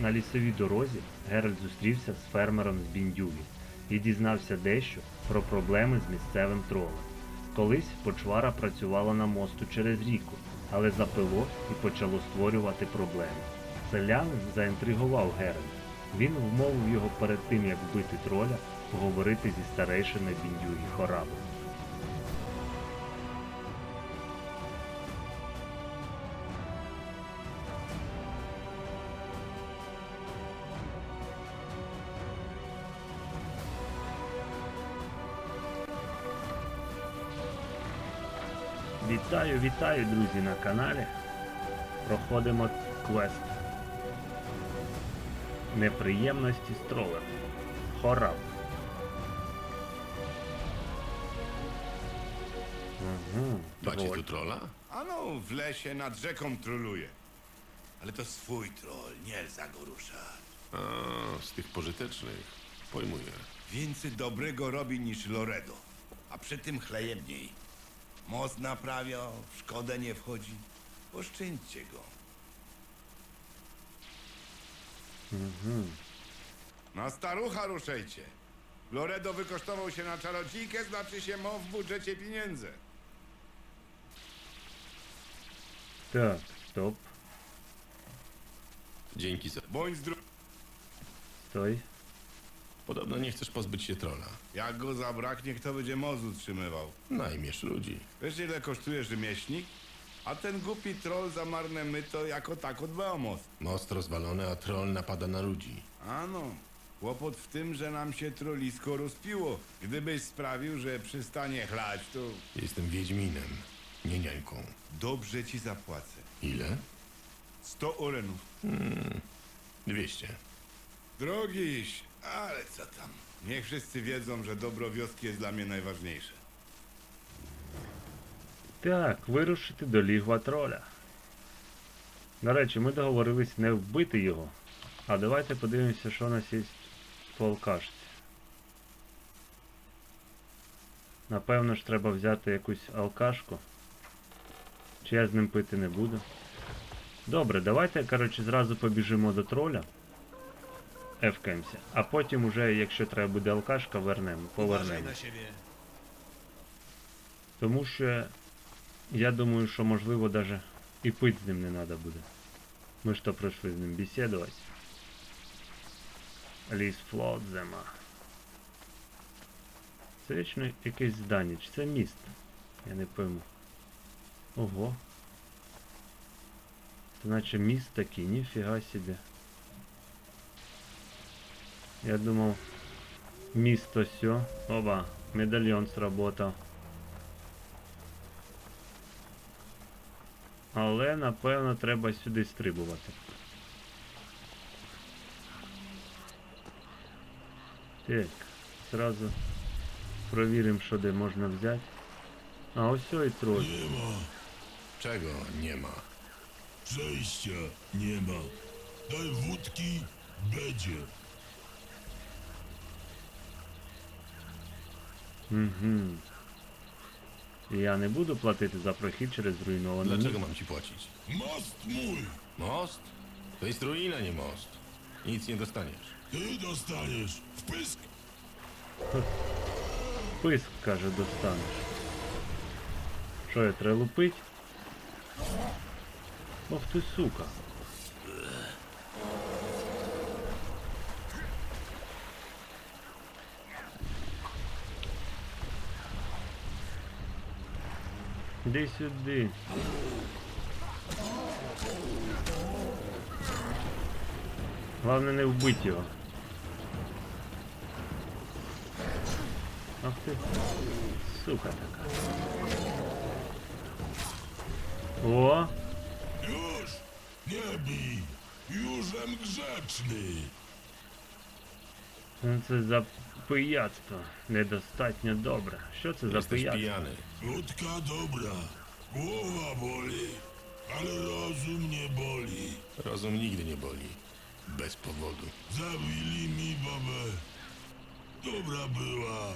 На лісовій дорозі Геральт зустрівся з фермером з Біндюві і дізнався дещо про проблеми з місцевим тролем. Колись почвара працювала на мосту через ріку, але запило і почало створювати проблеми. Селянин заінтригував Геральта. Він вмовив його перед тим, як вбити троля, поговорити зі старейшиною Біндюгі Хорабом. Вітаю, вітаю, друзі, на каналі. Проходимо квест. Неприємності з тролем. Хораб. Угу, Macie tu trolla? Ano, w lesie nad rzeką troluje. Ale to swój troll, nie za go ruszać. A, z tych pożytecznych. Pojmuję. Więcej dobrego robi niż Loredo, a przy tym chleje mniej. Most naprawia, w szkodę nie wchodzi. Poszczędźcie go. Mhm. Na starucha ruszajcie. Loredo wykosztował się na czarodziejkę, znaczy się ma w budżecie pieniędzy. Tak, stop, Dzięki za... Bądź zdrowy. stoj. Podobno nie chcesz pozbyć się trolla. Jak go zabraknie, kto będzie most utrzymywał? Najmiesz ludzi. Wiesz ile kosztuje rzemieślnik? A ten głupi troll za marne myto jako tako dba o most. Most rozwalony, a troll napada na ludzi. Ano, kłopot w tym, że nam się trolisko rozpiło. Gdybyś sprawił, że przestanie chlać, to Jestem Wiedźminem, nie niańką. dobrze ci zapłacę. Ile? 100 orenów. 200. Drogiś, ale co tam. Niech wszyscy wiedzą, że dobro wioski jest dla mnie najważniejsze. Так, вирушити до лігва троля. До речі, ми договорились не вбити його. А давайте подивимося, що у нас є по алкашці. Напевно ж треба взяти якусь алкашку. Чи я з ним пити не буду. Добре, давайте, коротше, зразу побіжимо до троля. Ефкаємося. А потім уже, якщо треба буде алкашка, вернемо. Повернемо. Тому що я думаю, що можливо даже і пить з ним не треба буде. Ми ж то пройшли з ним бесідувати. Ліс Флотзема. Це вічно якесь здання, чи це міст? Я не пойму. Ого. Це наче міст такий, ніфіга собі. Я думав, місто сьо. Оба, медальйон сработав. Але напевно треба сюди стрибувати. Так, зразу провіримо, що де можна взяти. А ось і троль. Nie ma. Czego nie ma? Przejścia nie ma. Угу. Я не буду платити за прохід через зруйноване Dlaczego місто. mam ci płacić? Most mój. Most? To jest ruina, nie most. Nic nie dostaniesz. Ty dostaniesz. Wpysk. Писк, каже, достанеш. Що я треба лупить? Ох ти сука. Іди сюди. Главное не вбить його. Ах ти, сука така. О, Już. Nie bij. Jużem grzeczny. ну це за пияцтво. Недостатньо добре. Що це за Jesteś пияцтво? pijany. Wódka dobra. Głowa boli. Ale rozum nie boli. Rozum nigdy nie boli. Bez powodu. Zabili mi babę. Dobra była.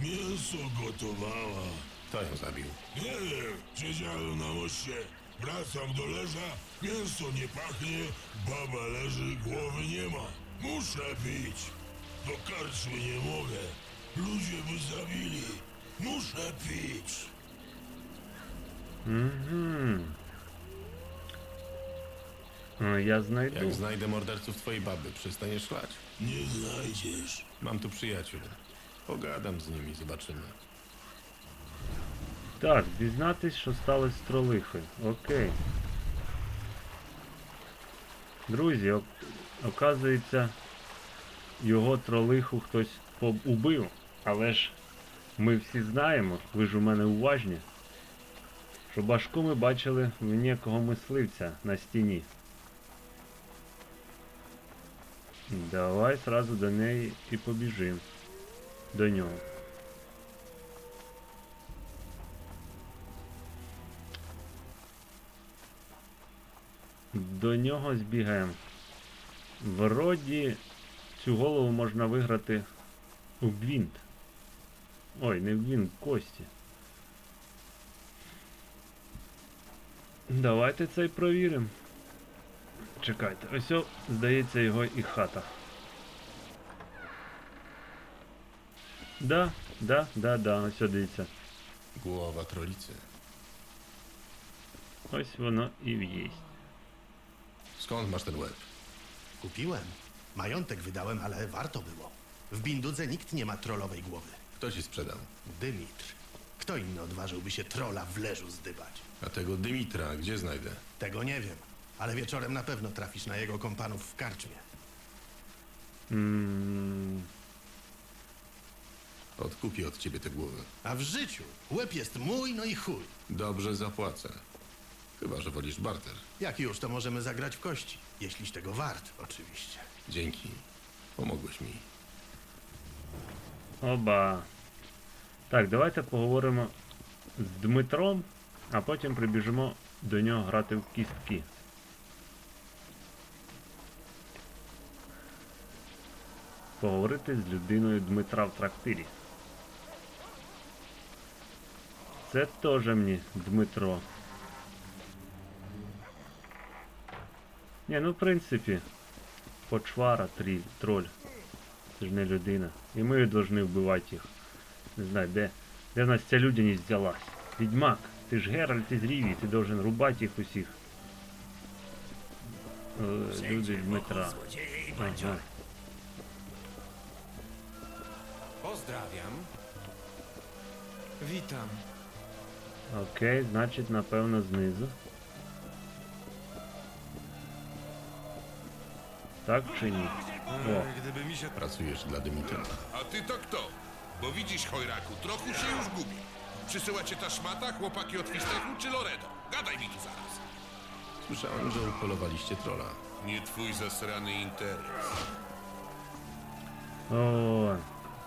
Mięso gotowała. Kto ją zabił? Nie wiem, siedziałem na moście. Wracam do leża, mięso nie pachnie, baba leży, głowy nie ma. Muszę pić. Do karczmy nie mogę. Ludzie by zabili. Muszę pić. Mhm. No, Ja znajdę. Jak znajdę morderców twojej baby, przestaniesz szlać? Nie znajdziesz. Mam tu przyjaciół. Pogadam з ними, zobaczymy. Так, дізнатись, що сталося з тролихою. Окей. Друзі, ок- оказується, його тролиху хтось убив. Але ж ми всі знаємо, ви ж у мене уважні, що башку ми бачили в некого мисливця на стіні. Давай сразу до неї і побіжим. До нього. До нього збігаємо. Вроді цю голову можна виграти у гвинт. Ой, не в гвинт, в кості. Давайте це й провіримо. Чекайте, ось, здається, його і хата. Да, да, да, да, ось дивіться. Głowa trolicy. Ось воно і в'єсть. Skąd masz ten łeb? Majątek wydałem, ale warto było. W Bindudze nikt nie ma trollowej głowy. Kto ci sprzedał? Dymitr. Kto inny odważyłby się trola w leżu zdybać? A tego Dymitra gdzie znajdę? Tego nie wiem, ale wieczorem na pewno trafisz na jego kompanów w karczmie. Mm, Odkupię od ciebie te głowy. A w życiu łeb jest mój, no i chuj. Dobrze zapłacę. Chyba, że wolisz barter. Jak już, to możemy zagrać w kości. Jeśliś tego wart, oczywiście. Dzięki. Pomogłeś mi. Оба. Так, давайте поговоримо з Дмитром, а потім прибіжимо до нього грати в кістки. Поговорити з людиною Дмитра в трактирі. Це теж мені Дмитро. Ні, ну в принципі, почвара, тріль, троль. Це ж не людина. І ми повинні вбивати їх. Не знаю, де. Де в нас ця людяність взялась? Відьмак, ти ж Геральт із Рівії, ти должен рубати їх усіх. Е, Люди Дмитра. Ага. Pozdrawiam. Witam. Окей, значить, напевно, знизу. Так чи ні? О, E, Gdyby mi się Pracujesz dla Dymitra. A ty to kto? Bo widzisz, chojraku, trochę się już gubi. Przysyła cię ta szmata, chłopaki od Fistechu czy Loredo? Gadaj mi tu zaraz. Słyszałem, że upolowaliście trola. Nie twój zasrany interes. о,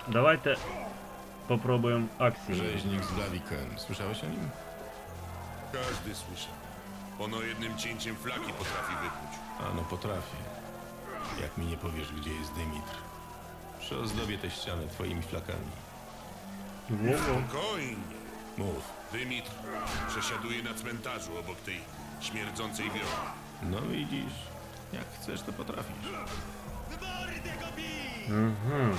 давайте попробуємо акцію. Rzeźnik z Blaviken. Słyszałeś o nim? Każdy słyszał. Ono jednym cięciem flaki potrafi wypluć. A no potrafię. Jak mi nie powiesz, gdzie jest Dymitr. Przyozdobię te ściany twoimi flakami. Во-во. Spokojnie. Mów. Dymitr przesiaduje na cmentarzu obok tej śmierdzącej wiory. No widzisz. Jak chcesz, to potrafisz. Ага.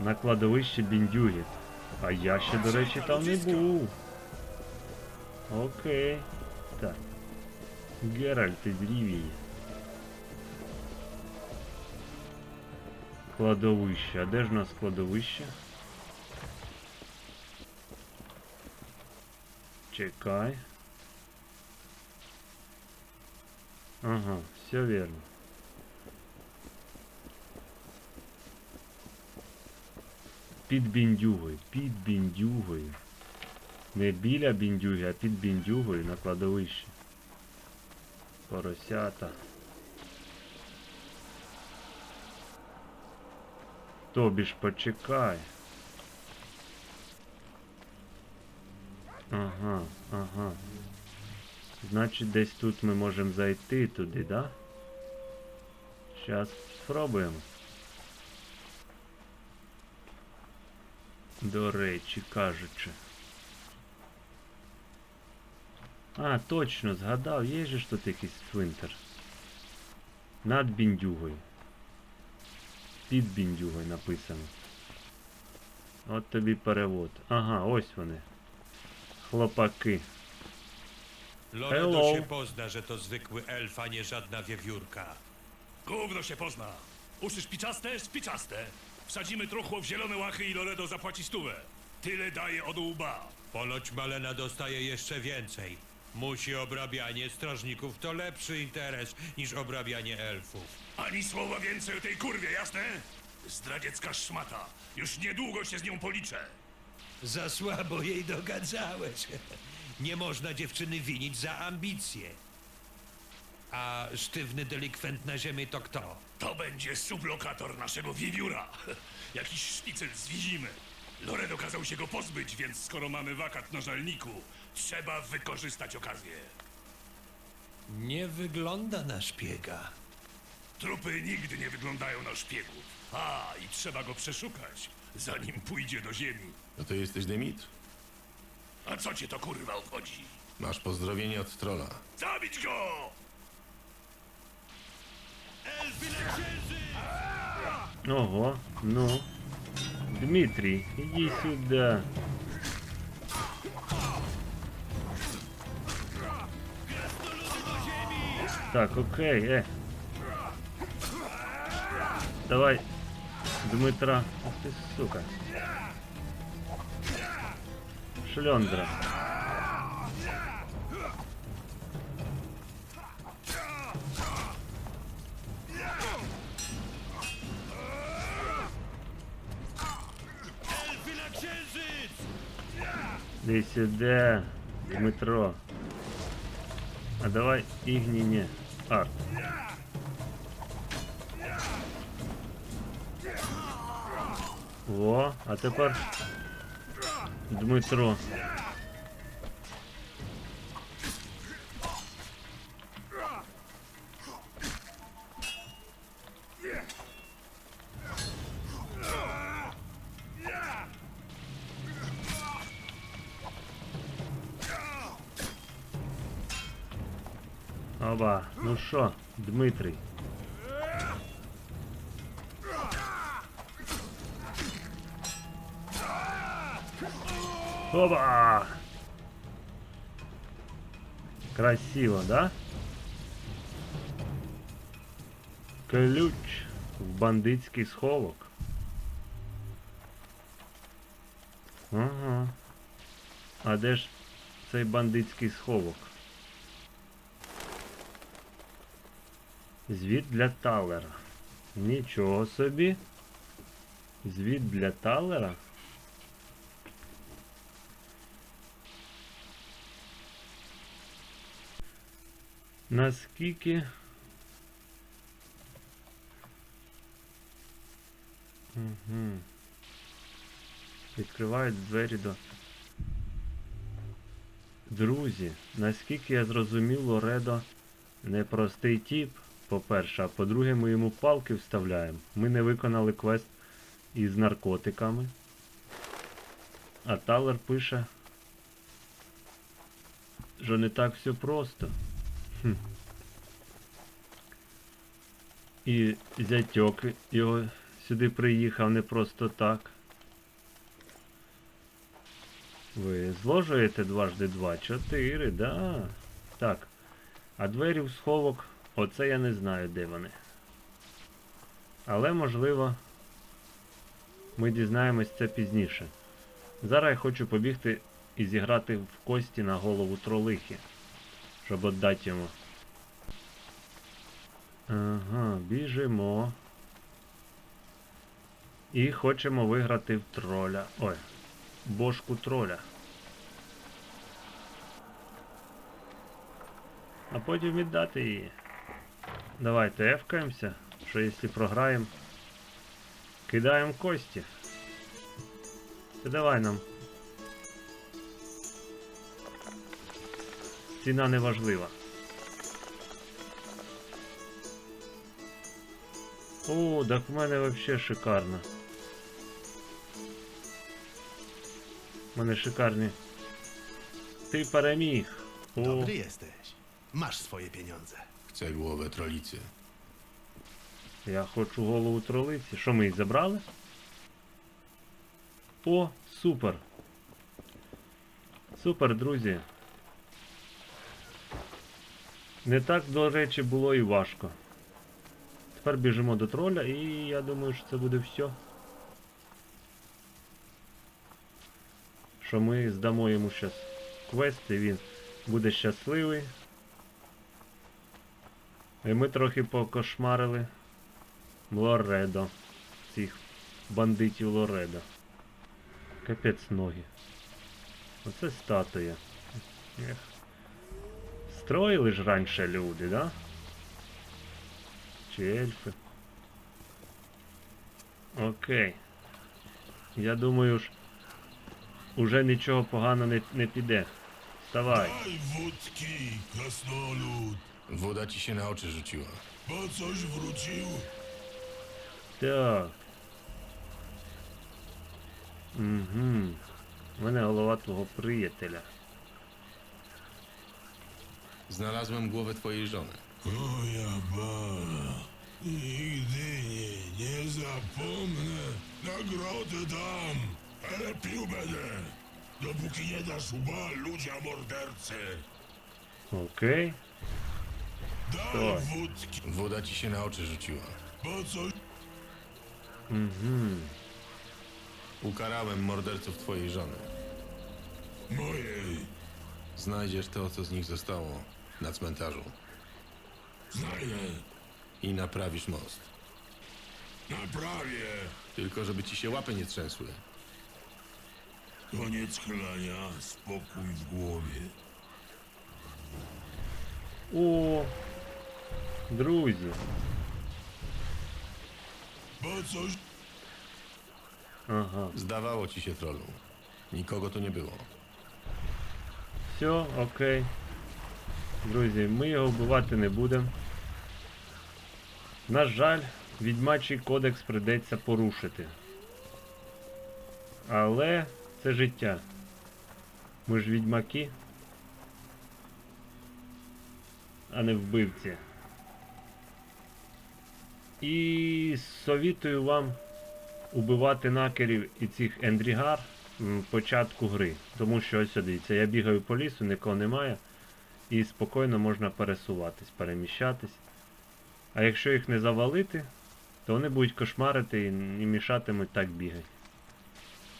На кладовищі біндюги. А я ще, до речі, там не був. Окей. Так. Геральт із Рівії. Кладовище. А де ж у нас кладовище? Чекай. Ага, все верно. Під біндюгою, під біндюгою. Не біля біндюги, а під біндюгою на кладовищі. Поросята. Тобі ж почекай. Ага, ага. Значить, десь тут ми можемо зайти туди, да? Зараз спробуємо. До речі, кажучи. А, точно, згадав, є же ж тут якийсь цвинтар. Над біндюгою. Під біндюгою написано. От тобі перевод. Ага, ось вони. Хлопаки. Loredo Hello. się pozna, że to zwykły elf, a nie żadna wiewiórka. Gówno się pozna. Uszy szpiczaste, szpiczaste. Wsadzimy truchło w zielone łachy i Loredo zapłaci stówę. Tyle daje od łba. Ponoć Malena dostaje jeszcze więcej. Musi obrabianie strażników to lepszy interes niż obrabianie elfów. Ani słowa więcej o tej kurwie, jasne? Zdradziecka szmata. Już niedługo się z nią policzę. Za słabo jej dogadzałeś. Nie można dziewczyny winić za ambicje. A sztywny delikwent na ziemi to kto? To będzie sublokator naszego wiewióra. Jakiś szpicel z Wizimy. Loredo kazał się go pozbyć, więc skoro mamy wakat na żalniku, trzeba wykorzystać okazję. Nie wygląda na szpiega. Trupy nigdy nie wyglądają na szpiegów. A, i trzeba go przeszukać, zanim pójdzie do ziemi. No to jesteś Demitr? A co cię to kurwa obchodzi? Masz pozdrowienie od trola. Zabić go! Ого, ну. Дмитрий, иди сюда. Так, окей, е. Давай, Дмитра. Ах ти, сука. Шльондра. Іди сюди, Дмитро. А давай Ігніні арт. О, а тепер Дмитро. Оба, ну що, Дмитрий? Оба! Красиво, да? Ключ в бандитський сховок. Ага. А де ж цей бандитський сховок? Звіт для Талера. Нічого собі. Звіт для Талера. Наскільки. Угу. Відкривають двері до. Друзі, наскільки я зрозумів, Лоредо непростий тіп, по-перше, а по-друге, ми йому палки вставляємо. Ми не виконали квест із наркотиками. А Талер пише, що не так все просто. Хм. І зятьок його сюди приїхав не просто так. Ви зложуєте дважди два? Чотири, да. Так. А двері в сховок, оце я не знаю, де вони. Але можливо ми дізнаємось це пізніше. Зараз я хочу побігти і зіграти в кості на голову тролихи, щоб віддати йому. Ага, біжимо. І хочемо виграти в троля. Ой, бошку троля. А потім віддати її. Давайте ефкаємося, що якщо програємо, кидаємо кості. Ти давай нам. Ціна не важлива. О, так в мене вообще шикарно. У мене шикарні. Ти переміг. O, Dobry jesteś. Masz swoje Chcę głowę trolicy. я хочу голову тролиці. Що ми її забрали? О, супер. Супер, друзі. Не так, до речі, було і важко. Тепер біжимо до троля і я думаю, що це буде все. Що ми здамо йому зараз квест і він буде щасливий. І ми трохи покошмарили Лоредо. Цих бандитів Лоредо. Капець ноги. Оце статуя. Ех. Строїли ж раніше люди, да? Чи ельфи? Окей. Я думаю ж. Уже нічого погано не, не піде. Вставай. Wódki, krasnolud. Woda ci się na oczy rzuciła. Po coś wrócił? Так. Угу. У мене голова твого приятеля. Znalazłem głowę twojej żony. Moja bala. Nigdy nie, nie zapomnę. Nagrodę dam, ale pił będę. Dopóki nie dasz łba ludzia mordercy. Окей. Wódki. Woda ci się na oczy rzuciła. Co? Mhm. Ukarałem morderców twojej żony. Mojej. Znajdziesz to, co z nich zostało na cmentarzu Znajdę. i naprawisz most. Naprawię. Tylko żeby ci się łapy nie trzęsły. Koniec chlania. Spokój w głowie. O, Друзі. Ага. Zdawało ci się, trollu. Nikogo tu nie było. Все, окей. Друзі, ми його вбивати не будемо. На жаль, відьмачий кодекс прийдеться порушити. Але це життя. Ми ж відьмаки. А не вбивці. І совітую вам убивати накерів і цих ендрігар м, початку гри. Тому що ось дивіться, я бігаю по лісу, нікого немає. І спокійно можна пересуватись, переміщатись. А якщо їх не завалити, то вони будуть кошмарити і, і мішатимуть так бігати.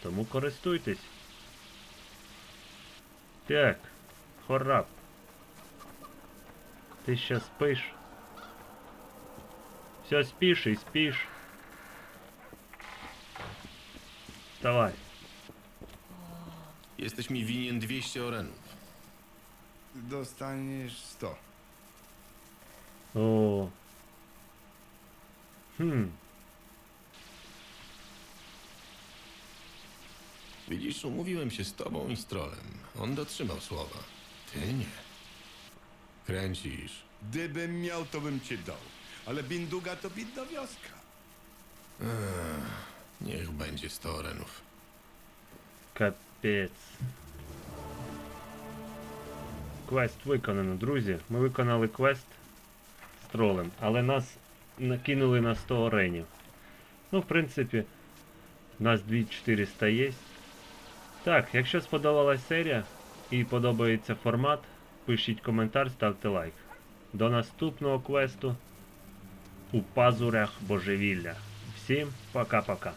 Тому користуйтесь. Так, хорап. Ти ще спиш. Все спиш і спиш. Вставай. Jesteś mi winien 200 orenów. Dostaniesz 100. О. Хм. Widzisz, umówiłem się z tobą i z trolem. On dotrzymał słowa. Ty nie. Kręcisz. Gdybym miał, to bym cię dał. Ale Binduga to bidna wioska. Niech będzie 100 orenów. Капець. Квест виконано, друзі. Ми виконали квест з тролем, але нас накинули на 100 оренів. Ну, в принципі, у нас 2400 є. Так, якщо сподобалась серія і подобається формат, пишіть коментар, ставте лайк. До наступного квесту у пазурях божевілля. Всім пока-пока.